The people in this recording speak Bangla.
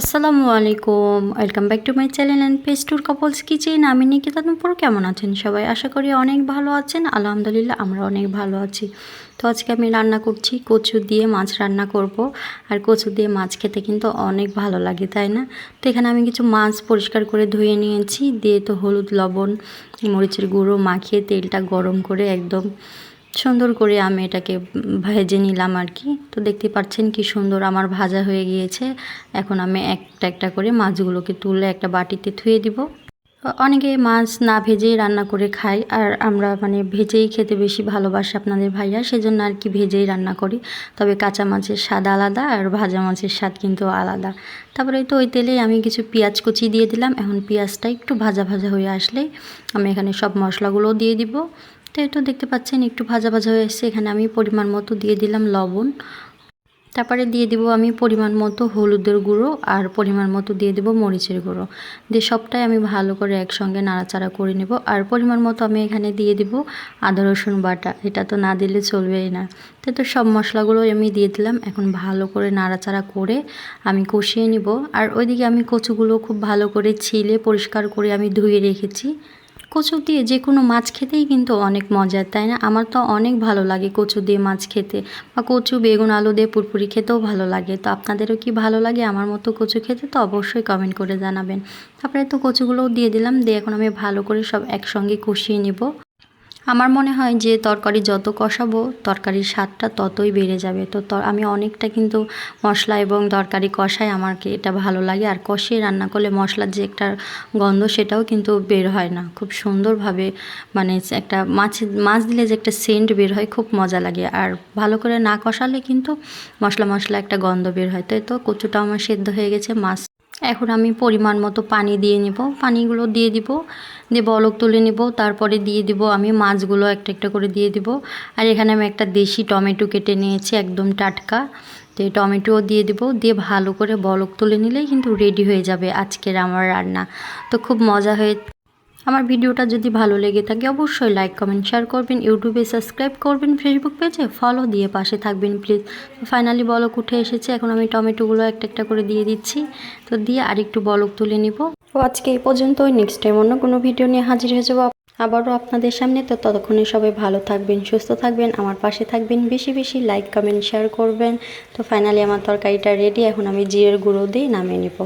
আসসালামু আলাইকুম। Welcome back to my channel and page tour couples kitchen আমি নিকিতা নুপুর। কেমন আছেন সবাই? আশা করি অনেক ভালো আছেন। আলহামদুলিল্লাহ, আমরা অনেক ভালো আছি। তো আজকে আমি রান্না করছি কচু দিয়ে মাছ রান্না করব। আর কচু দিয়ে মাছ খেতে কিন্তু অনেক ভালো লাগে, তাই না? তো এখানে আমি কিছু মাছ পরিষ্কার করে ধুয়ে নিয়েছি। দিয়ে তো হলুদ, লবণ, মরিচের গুঁড়ো মাখিয়ে তেলটা গরম করে একদম সুন্দর করে আমি এটাকে ভেজে নিলাম আর কি। তো দেখতে পাচ্ছেন কি সুন্দর আমার ভাজা হয়ে গিয়েছে। এখন আমি একটা একটা করে মাছগুলোকে তুলে একটা বাটিতে ধুয়ে দিব। অনেকে মাছ না ভেজেই রান্না করে খায় আর আমরা মানে ভেজেই খেতে বেশি ভালোবাসি আপনাদের ভাইয়া, সেজন্য আর কি ভেজেই রান্না করি। তবে কাঁচা মাছের স্বাদ আলাদা আর ভাজা মাছের স্বাদ কিন্তু আলাদা। তারপরে তো ওই তেলেই আমি কিছু পেঁয়াজ কুচি দিয়ে দিলাম। এখন পেঁয়াজটা একটু ভাজা ভাজা হয়ে আসলে আমি এখানে সব মশলাগুলোও দিয়ে দিব। তো এটা দেখতে পাচ্ছেন, একটু ভাজা ভাজা হয়ে এসছে। এখানে আমি পরিমাণ মতো দিয়ে দিলাম লবণ। তারপরে দিয়ে দিব আমি পরিমাণ মতো হলুদের গুঁড়ো আর পরিমাণ মতো দিয়ে দেবো মরিচের গুঁড়ো। দিয়ে সবটাই আমি ভালো করে একসঙ্গে নাড়াচাড়া করে নেব। আর পরিমাণ মতো আমি এখানে দিয়ে দিব আদা, রসুন বাটা। এটা তো না দিলে চলবেই না। তো তো সব মশলাগুলো আমি দিয়ে দিলাম। এখন ভালো করে নাড়াচাড়া করে আমি কষিয়ে নিব। আর ওইদিকে আমি কচুগুলো খুব ভালো করে ছিলে, পরিষ্কার করে আমি ধুয়ে রেখেছি। কচু দিয়ে যে কোনো মাছ খেতেই কিন্তু অনেক মজার, তাই না? আমার তো অনেক ভালো লাগে কচু দিয়ে মাছ খেতে। বা কচু, বেগুন, আলু দিয়ে পুরপুরি খেতেও ভালো লাগে। তো আপনাদেরও কি ভালো লাগে আমার মতো কচু খেতে? তো অবশ্যই কমেন্ট করে জানাবেন। তারপরে তো কচুগুলোও দিয়ে দিলাম, দিয়ে এখন আমি ভালো করে সব একসঙ্গে কষিয়ে নিব। আমার মনে হয় যে তরকারি যত কষাবো, তরকারির স্বাদটা ততই বেড়ে যাবে। তো আমি অনেকটা কিন্তু মশলা এবং তরকারি কষাই আমাকে এটা ভালো লাগে। আর কষিয়ে রান্না করলে মশলার যে একটা গন্ধ, সেটাও কিন্তু বের হয় না। খুব সুন্দরভাবে মানে একটা মাছ মাছ দিলে যে একটা সেন্ট বের হয়, খুব মজা লাগে। আর ভালো করে না কষালে কিন্তু মশলা মশলা একটা গন্ধ বের হয়। তাই তো কচুটা আমার সেদ্ধ হয়ে গেছে, মাছ এখন আমি পরিমাণ মতো পানি দিয়ে নিব। পানিগুলো দিয়ে দিব, দিয়ে বলক তুলে নিব। তারপরে দিয়ে দিব আমি মাছগুলো একটা একটা করে দিয়ে দিব। আর এখানে আমি একটা দেশি টমেটো কেটে নিয়েছি, একদম টাটকা। তো এই টমেটোও দিয়ে দিব, দিয়ে ভালো করে বলক তুলে নিলেই কিন্তু রেডি হয়ে যাবে আজকের আমার রান্না। তো খুব মজা হয়ে আমার ভিডিওটা যদি ভালো লেগে থাকে, অবশ্যই লাইক কমেন্ট শেয়ার করবেন, ইউটিউবে সাবস্ক্রাইব করবেন ফেসবুক পেজে ফলো দিয়ে পাশে থাকবেন প্লিজ ফাইনালি বলক উঠে এসেছে, এখন আমি টমেটোগুলো একটা একটা করে দিয়ে দিচ্ছি। তো দিয়ে আরেকটু বলক তুলে নিব। তো আজকে এই পর্যন্তই নেক্সট টাইম অন্য কোনো ভিডিও নিয়ে হাজির হয়ে যাব। আবারও আপনাদের সামনে, তো ততক্ষণে সবাই ভালো থাকবেন, সুস্থ থাকবেন, আমার পাশে থাকবেন, বেশি বেশি লাইক কমেন্ট শেয়ার করবেন। তো ফাইনালি আমার তরকারিটা রেডি এখন আমি জিরের গুঁড়ো দিয়ে নামিয়ে নেব।